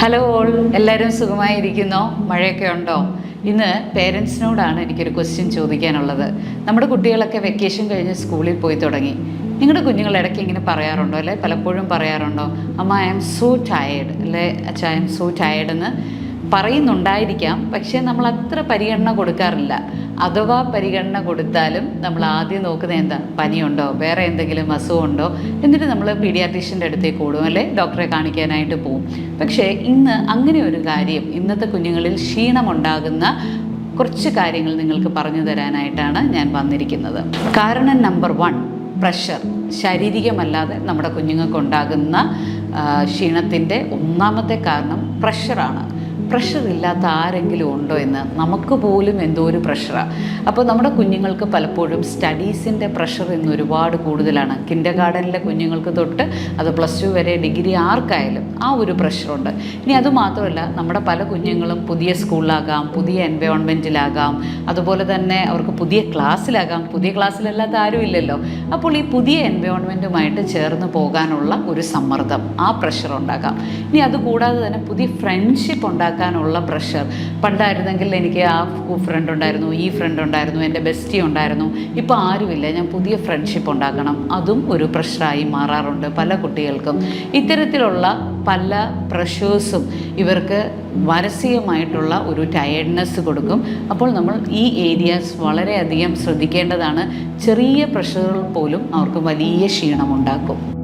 Hello all എല്ലാവരും സുഖമായിരിക്കുന്നോ? മഴയൊക്കെ ഉണ്ടോ? ഇന്ന് പേരൻസിനോടാണ് എനിക്കൊരു ക്വസ്റ്റ്യൻ ചോദിക്കാനുള്ളത്. നമ്മുടെ കുട്ടികളൊക്കെ വെക്കേഷൻ കഴിഞ്ഞ് സ്കൂളിൽ പോയി തുടങ്ങി. നിങ്ങളുടെ കുഞ്ഞുങ്ങൾ ഇടയ്ക്ക് ഇങ്ങനെ പറയാറുണ്ടോ അല്ലെ? പലപ്പോഴും പറയാറുണ്ടോ? അമ്മ ഐ എം സോ ടയേർഡ് അല്ലേ? അച്ഛ ഐ എം സോ ടയേർഡ് എന്ന് പറയുന്നുണ്ടായിരിക്കാം. പക്ഷേ നമ്മൾ അത്ര പരിഗണന കൊടുക്കാറില്ല. അഥവാ പരിഗണന കൊടുത്താലും നമ്മൾ ആദ്യം നോക്കുന്നത് എന്താ? പനിയുണ്ടോ? വേറെ എന്തെങ്കിലും അസുഖമുണ്ടോ? എന്നിട്ട് നമ്മൾ പീഡിയാട്രീഷ്യന്റെ അടുത്തേക്ക് ഓടും അല്ലെ? ഡോക്ടറെ കാണിക്കാനായിട്ട് പോവും. പക്ഷേ ഇന്ന് അങ്ങനെ ഒരു കാര്യം ഇന്നത്തെ കുഞ്ഞുങ്ങളിൽ ക്ഷീണമുണ്ടാകുന്ന കുറച്ച് കാര്യങ്ങൾ നിങ്ങൾക്ക് പറഞ്ഞു തരാനായിട്ടാണ് ഞാൻ വന്നിരിക്കുന്നത്. കാരണം നമ്പർ വൺ പ്രഷർ. ശാരീരികമല്ലാതെ നമ്മുടെ കുഞ്ഞുങ്ങൾക്ക് ഉണ്ടാകുന്ന ക്ഷീണത്തിന്റെ ഒന്നാമത്തെ കാരണം പ്രഷറാണ്. പ്രഷർ ഇല്ലാത്ത ആരെങ്കിലും ഉണ്ടോ എന്ന് നമുക്ക് പോലും എന്തോ ഒരു പ്രഷറാണ് അപ്പോൾ നമ്മുടെ കുഞ്ഞുങ്ങൾക്ക് പലപ്പോഴും സ്റ്റഡീസിന്റെ പ്രഷർ ഇന്ന് ഒരുപാട് കൂടുതലാണ്. കിൻഡർ ഗാർഡനിലെ കുഞ്ഞുങ്ങൾക്ക് തൊട്ട് അത് പ്ലസ് ടു വരെ ഡിഗ്രി ആർക്കായാലും ആ ഒരു പ്രഷറുണ്ട് ഇനി അതുമാത്രമല്ല നമ്മുടെ പല കുഞ്ഞുങ്ങളും പുതിയ സ്കൂളിലാകാം പുതിയ എൻവയോൺമെന്റിലാകാം അതുപോലെ തന്നെ അവർക്ക് പുതിയ ക്ലാസ്സിലാകാം പുതിയ ക്ലാസ്സിലല്ലാത്ത ആരും ഇല്ലല്ലോ. അപ്പോൾ ഈ പുതിയ എൻവയോൺമെന്റുമായിട്ട് ചേർന്ന് പോകാനുള്ള ഒരു സമ്മർദ്ദം ആ പ്രഷർ ഉണ്ടാക്കാം. ഇനി അതുകൂടാതെ തന്നെ പുതിയ ഫ്രണ്ട്ഷിപ്പ് ഉണ്ടാക്കാനുള്ള പ്രഷർ പണ്ടായിരുന്നെങ്കിൽ എനിക്ക് ആ ഫ്രണ്ട് ഉണ്ടായിരുന്നു ഈ ഫ്രണ്ട് ഉണ്ടായിരുന്നു എന്റെ ബെസ്റ്റി ഉണ്ടായിരുന്നു. ഇപ്പോൾ ആരുമില്ല ഞാൻ പുതിയ ഫ്രണ്ട്ഷിപ്പ് ഉണ്ടാക്കണം. അതും ഒരു പ്രഷറായി മാറാറുണ്ട് പല കുട്ടികൾക്കും. ഇത്തരത്തിലുള്ള പല പ്രഷേഴ്സും ഇവർക്ക് മാനസികമായിട്ടുള്ള ഒരു ടയർഡ്നെസ് കൊടുക്കും. അപ്പോൾ നമ്മൾ ഈ ഏരിയാസ് വളരെയധികം ശ്രദ്ധിക്കേണ്ടതാണ്. ചെറിയ പ്രഷറുകൾ പോലും അവർക്ക് വലിയ ക്ഷീണമുണ്ടാക്കും